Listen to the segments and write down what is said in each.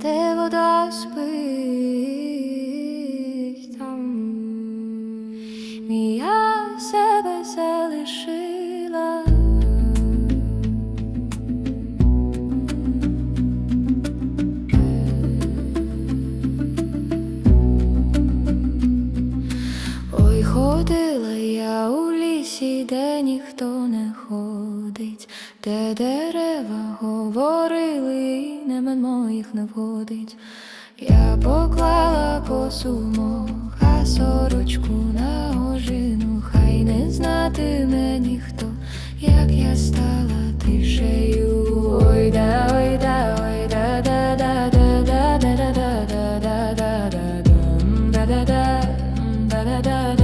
Devodas be лісі, де ніхто не ходить, де дерева говорили, немен моїх не входить. Я поклала косу а сорочку на ожину, хай не знатиме ніхто, як я стала тишею. Ой, да, ой, да, ой, да, да, да, да, да, да, да, да, да, да, да, да, да, да, да, да, да, да,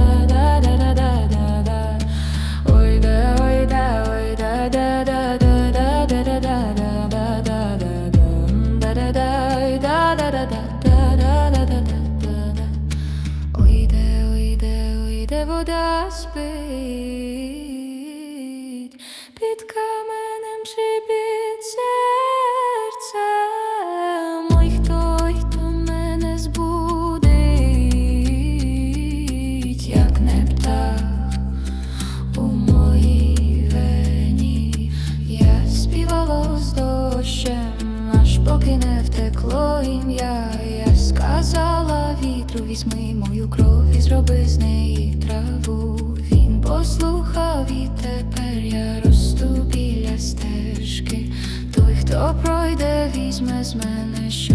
could space. Вітру, візьми мою кров і зроби з неї траву. Він послухав і тепер я росту біля стежки. Той, хто пройде, візьме з мене щось,